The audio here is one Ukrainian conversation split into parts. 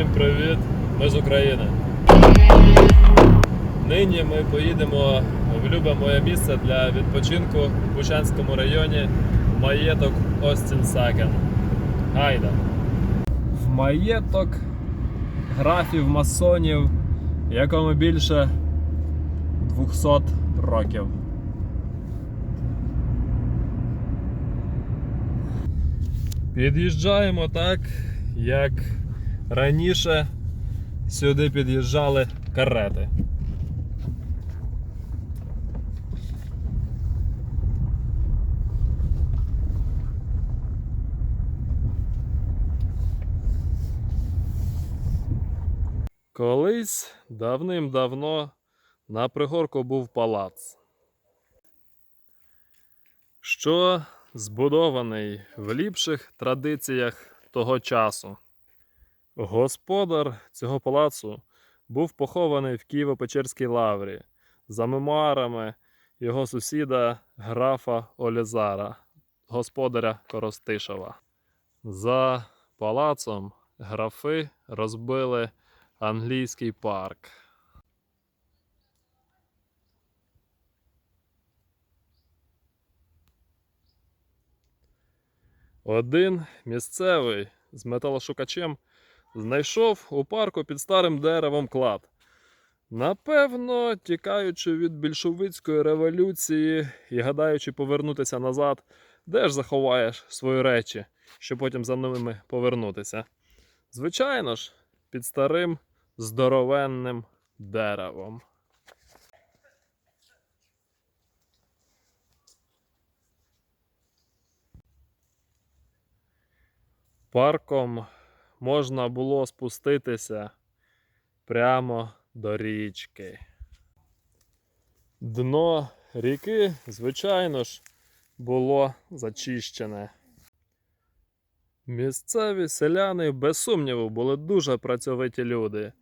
Всім привіт! Ми з України. Нині ми поїдемо в любе моє місце для відпочинку в Бучанському районі маєток Остін Сакен. Гайда. В маєток графів масонів, якому більше 200 років. Під'їжджаємо так, як раніше сюди під'їжджали карети. Колись давним-давно на пригорку був палац, що збудований в ліпших традиціях того часу. Господар цього палацу був похований в Києво-Печерській лаврі за мемуарами його сусіда графа Олізара, господаря Коростишева. За палацом графи розбили англійський парк. Один місцевий з металошукачем знайшов у парку під старим деревом клад. Напевно, тікаючи від більшовицької революції і гадаючи повернутися назад, де ж заховаєш свої речі, щоб потім за ними повернутися. Звичайно ж, під старим здоровенним деревом. Парком можна було спуститися прямо до річки. Дно ріки, звичайно ж, було зачищене. Місцеві селяни, без сумніву, були дуже працьовиті люди.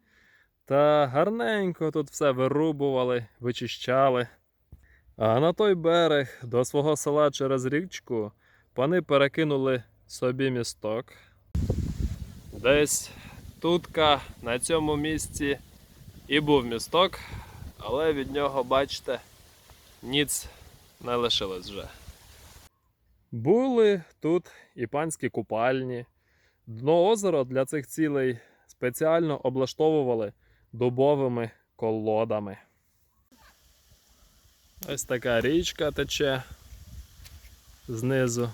Та гарненько тут все вирубували, вичищали. А на той берег до свого села через річку пани перекинули собі місток. Десь тутка на цьому місці і був місток, але від нього, бачите, ніц не лишилось вже. Були тут і панські купальні. Дно озера для цих цілей спеціально облаштовували дубовими колодами. Ось така річка тече знизу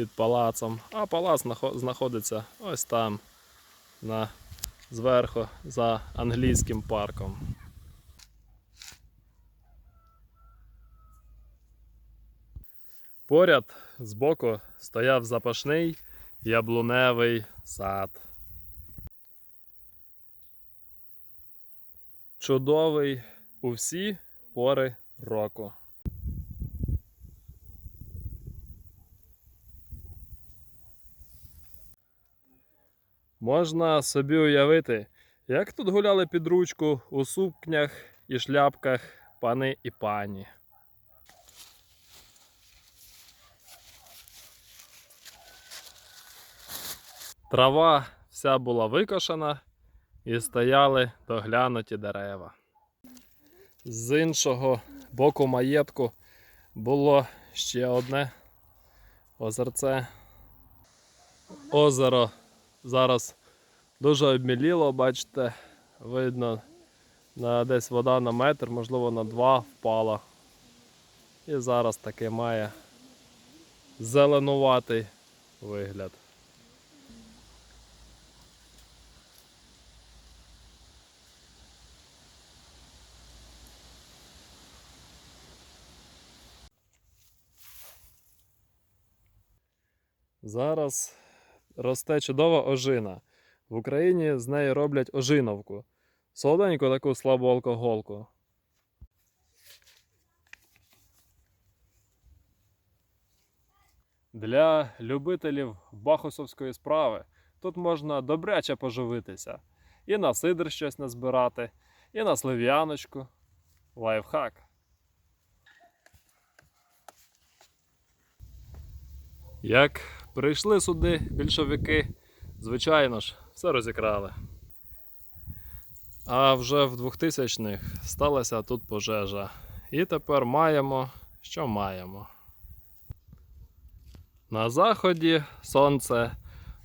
під палацом, а палац знаходиться ось там, на, зверху, за англійським парком. Поряд збоку стояв запашний яблуневий сад. Чудовий у всі пори року. Можна собі уявити, як тут гуляли під ручку у сукнях і шляпках пани і пані. Трава вся була викошена і стояли доглянуті дерева. З іншого боку маєтку було ще одне озерце. Озеро зараз дуже обміліло, бачите, видно, на десь вода на метр, можливо на два впала. І зараз таки має зеленуватий вигляд. Зараз росте чудова ожина. В Україні з неї роблять ожиновку. Солоденьку таку слабу алкоголку. Для любителів бахусовської справи тут можна добряче поживитися. І на сидр щось назбирати, і на слив'яночку. Лайфхак. Як прийшли сюди більшовики, звичайно ж, все розікрали. А вже в 2000-х сталася тут пожежа. І тепер маємо, що маємо. На заході сонце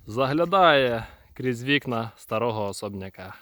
заглядає крізь вікна старого особняка.